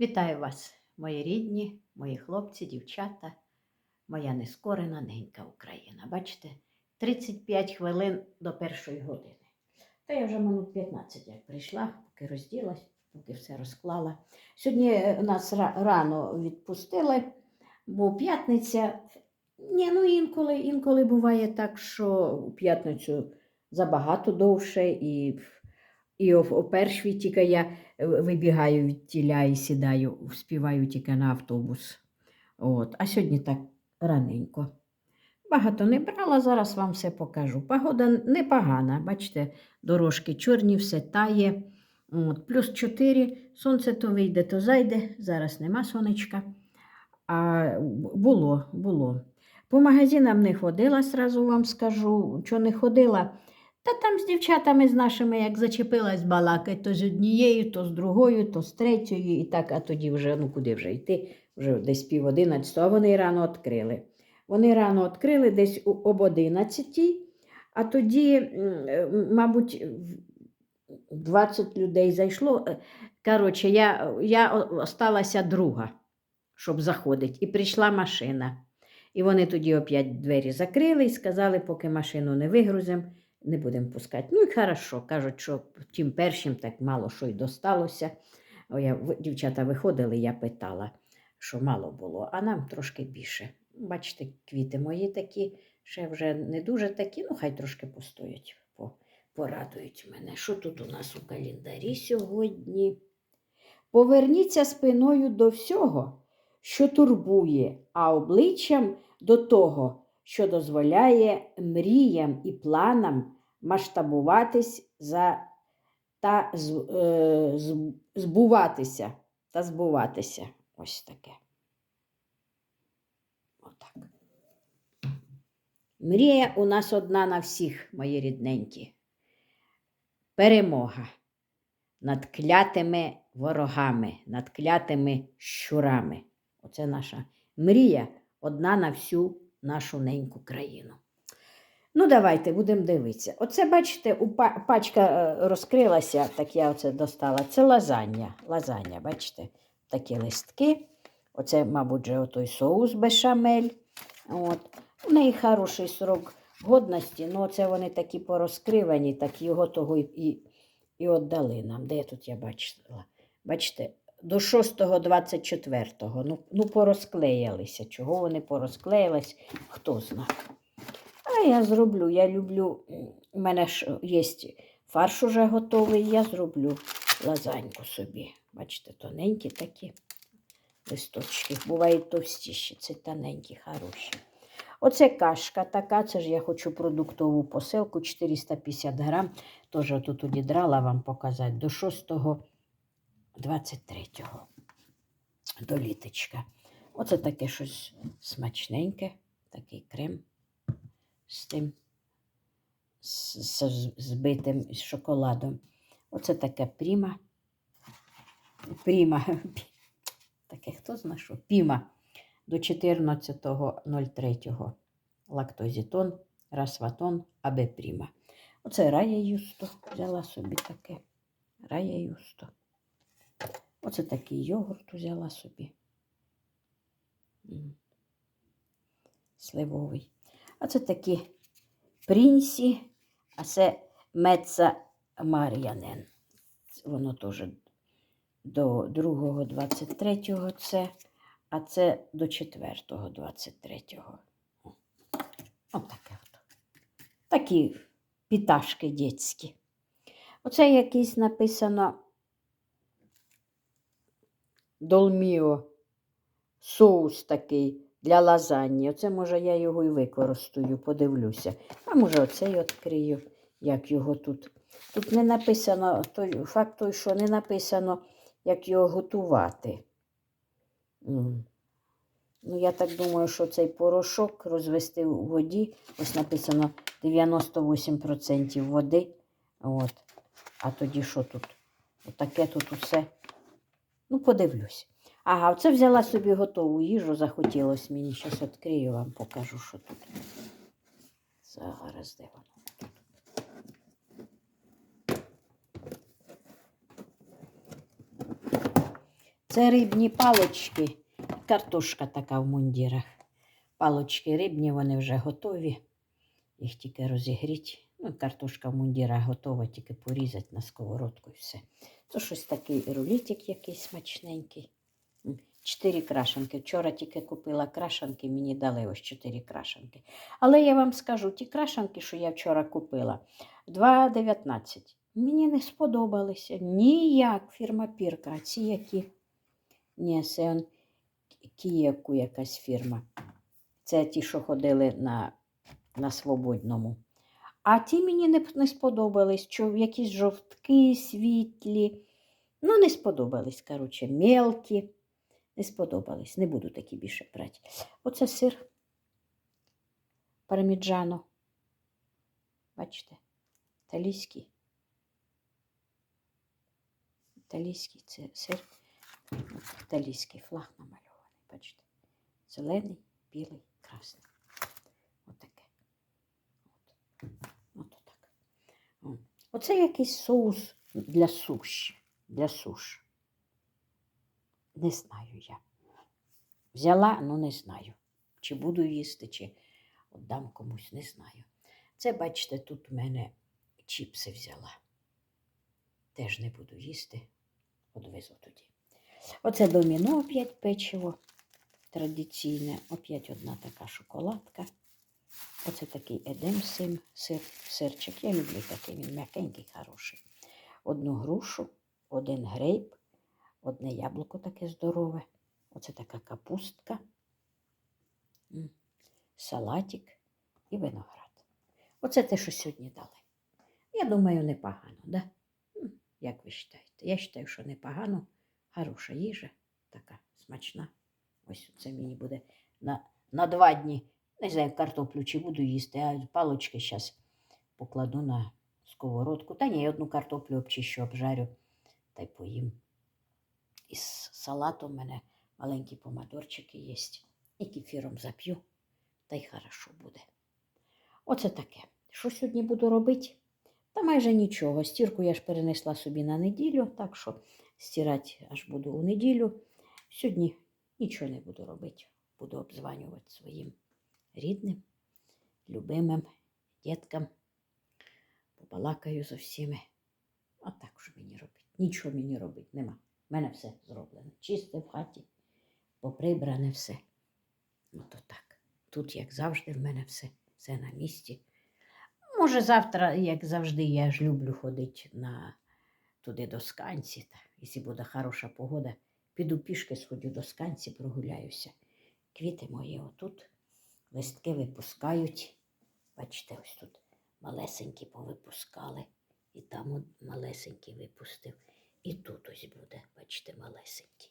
Вітаю вас, мої рідні, мої хлопці, дівчата, моя нескорена ненька Україна. Бачите, 35 хвилин до першої години. Та я вже минут 15 як прийшла, поки розділась, поки все розклала. Сьогодні е, нас рано відпустили, бо п'ятниця. Ні, ну інколи, інколи буває так, що у п'ятницю забагато довше, і, і о, першій тільки я е, вибігаю від тіля і сідаю, співаю тільки на автобус. От. А сьогодні так раненько. Багато не брала, зараз вам все покажу. Погода непогана, бачите, дорожки чорні, все тає. От. Плюс 4, сонце то вийде, то зайде. Зараз нема сонечка. А було, було. По магазинам не ходила, сразу вам скажу. Що не ходила, та там з дівчатами з нашими, як зачепилась балакать, то з однією, то з другою, то з третьою, і так, а тоді вже, ну куди вже йти, вже десь пів одинадцятого, а вони рано відкрили. Вони рано відкрили десь об одинадцятій, а тоді, е, мабуть, 20 людей зайшло. Е, Коротше, я, я осталася друга, щоб заходити, і прийшла машина. І вони тоді опять двері закрили і сказали, поки машину не вигрузимо, не будемо пускати. Ну і хорошо, кажуть, що тим першим так мало що й досталося. Я, дівчата виходили, я питала, що мало було, а нам трошки більше. Бачите, квіти мої такі, ще вже не дуже такі, ну хай трошки постоять, по, порадують мене. Що тут у нас у календарі сьогодні? Поверніться спиною до всього, що турбує, а обличчям до того, що дозволяє мріям і планам масштабуватись за та е, збуватися та збуватися. Ось таке. Отак. Мрія у нас одна на всіх, мої рідненькі. Перемога над клятими ворогами, над клятими щурами. Оце наша мрія одна на всю нашу неньку країну. Ну, давайте будемо дивитися. Оце, бачите, пачка е, розкрилася, так я оце достала. Це лазання. Лазання, бачите, такі листки. Оце, мабуть, же отой соус бешамель. От. У неї хороший срок годності, ну це вони такі порозкривані, так його того і, і, і віддали нам. Де тут я бачила? Бачите, до 6-24. Ну, ну порозклеїлися. Чого вони порозклеїлись, хто знає. А я зроблю. Я люблю, у мене ж є фарш уже готовий, я зроблю лазаньку собі. Бачите, тоненькі такі листочки. Бувають товстіші, це тоненькі, хороші. Оце кашка така, це ж я хочу продуктову посилку 450 грам. Теж тут одідрала вам показати до 6 23 до літочка. Оце таке щось смачненьке, такий крем з тим з, з збитим з шоколадом. Оце таке пріма. Пріма. Таке хто знає що? Піма до 14.03. Лактозітон, расватон, абе пріма. Оце рая юсто. Взяла собі таке. Рая юсто. Оце такий йогурт взяла собі. Сливовий. А це такі принсі, а це Меца Мар'янен. Воно теж до 2 23 це, а це до 4-го 23-го. Отаке от. Такі піташки дітські. Оце якийсь написано долміо соус такий для лазаньї. Оце, може, я його і використаю, подивлюся. А може, оцей відкрию, як його тут. Тут не написано, той, факт той, що не написано, як його готувати. Ну, я так думаю, що цей порошок розвести у воді. Ось написано 98% води. От. А тоді що тут? Отаке тут усе. Ну, подивлюсь. Ага, оце взяла собі готову їжу, захотілося мені. Зараз відкрию вам, покажу, що тут. Зараз де воно. Це рибні палочки, картошка така в мундірах. Палочки рибні, вони вже готові. Їх тільки розігріть. Ну, картошка в мундірах готова, тільки порізати на сковородку і все. Це щось такий рулетик якийсь смачненький. Чотири крашенки. Вчора тільки купила крашенки, мені дали ось чотири крашенки. Але я вам скажу, ті крашенки, що я вчора купила, 2,19. Мені не сподобалися. Ніяк фірма Пірка. А ці які? Ні, це он Кієвку якась фірма. Це ті, що ходили на, на свободному. А ті мені не, не сподобались, що якісь жовтки, світлі. Ну, не сподобались, коротше, мелкі. Не сподобались. Не буду такі більше брати. Оце сир парміджано. Бачите? Італійський. Італійський це сир. Італійський флаг намальований. Бачите? Зелений, білий, красний. От. От Оце якийсь соус для суші. Для суш. Не знаю я. Взяла, ну не знаю. Чи буду їсти, чи віддам комусь, не знаю. Це, бачите, тут у мене чіпси взяла. Теж не буду їсти, одвезу тоді. Оце доміно опять печиво традиційне, опять одна така шоколадка. Оце такий едем сир, сирчик. Я люблю такий, він м'якенький, хороший. Одну грушу, один грейп, одне яблуко таке здорове. Оце така капустка, салатик і виноград. Оце те, що сьогодні дали. Я думаю, непогано, да? Як ви вважаєте? Я вважаю, що непогано. Хороша їжа, така смачна. Ось це мені буде на, на два дні. Не знаю, картоплю чи буду їсти, а палочки зараз покладу на сковородку. Та ні, одну картоплю обчищу, обжарю та й поїм. Із салатом у мене маленькі помадорчики є. І кефіром зап'ю, та й хорошо буде. Оце таке. Що сьогодні буду робити? Та майже нічого. Стірку я ж перенесла собі на неділю, так що стирати аж буду у неділю. Сьогодні нічого не буду робити. Буду обзванювати своїм рідним, любимим діткам. Побалакаю з усіми. А так що мені робити? Нічого мені робити нема. У мене все зроблено. Чисте в хаті, поприбране все. Ну то так. Тут, як завжди, в мене все, все на місці. Може, завтра, як завжди, я ж люблю ходити на, туди до сканці. Та, якщо буде хороша погода, піду пішки, сходю до сканці, прогуляюся. Квіти мої отут, листки випускають. Бачите, ось тут малесенькі повипускали. І там малесенький випустив. І тут ось буде, бачите, малесенький.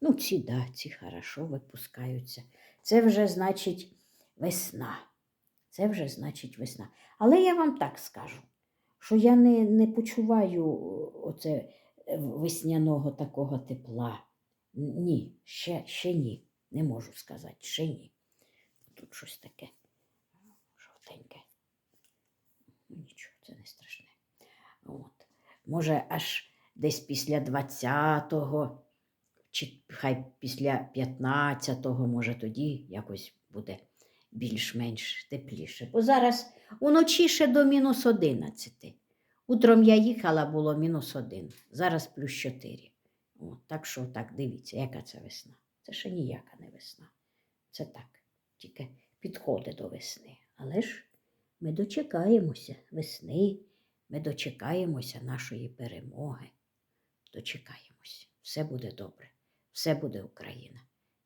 Ну, ці, да, ці хорошо випускаються. Це вже значить весна. Це вже значить весна. Але я вам так скажу, що я не, не почуваю оце е, весняного такого тепла. Ні, ще, ще ні. Не можу сказати, ще ні. Тут щось таке жовтеньке. Ну, Нічого, це не страшне. От. Може, аж десь після 20-го, чи хай після 15-го, може, тоді якось буде більш-менш тепліше. Бо зараз уночі ще до мінус 11. Утром я їхала, було мінус 1, зараз плюс 4. От, так що так, дивіться, яка це весна. Це ще ніяка не весна. Це так, тільки підходить до весни. Але ж ми дочекаємося весни, ми дочекаємося нашої перемоги. Дочекаємося. Все буде добре, все буде Україна.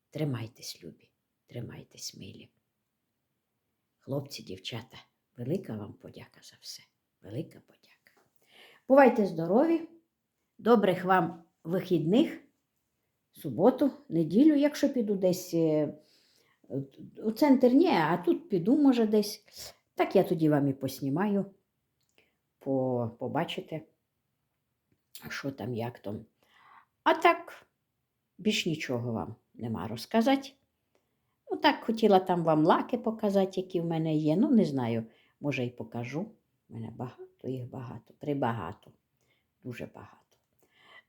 Тримайтесь, любі, тримайтесь, милі. Хлопці, дівчата, велика вам подяка за все. Велика подяка. Бувайте здорові, добрих вам вихідних, суботу, неділю, якщо піду десь е, у центр, ні, а тут піду, може, десь. Так я тоді вам і поснімаю, по, побачите, що там, як там. А так, більш нічого вам нема розказати. Ну, так хотіла там вам лаки показати, які в мене є. Ну, не знаю, може, і покажу. У мене багато, їх багато, прибагато, дуже багато.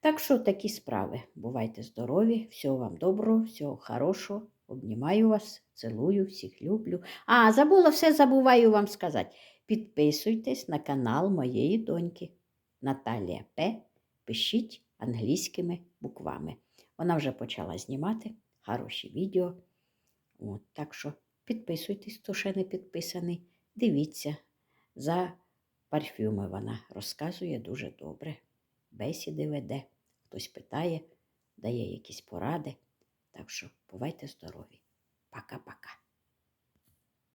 Так що такі справи. Бувайте здорові, всього вам доброго, всього хорошого. Обнімаю вас, цілую, всіх люблю. А, забула все, забуваю вам сказати. Підписуйтесь на канал моєї доньки Наталія П. Пишіть англійськими буквами. Вона вже почала знімати хороші відео. От, так що підписуйтесь, хто ще не підписаний. Дивіться, за парфюми вона розказує дуже добре. Бесіди веде, хтось питає, дає якісь поради. Так що бувайте здорові. Пока-пока.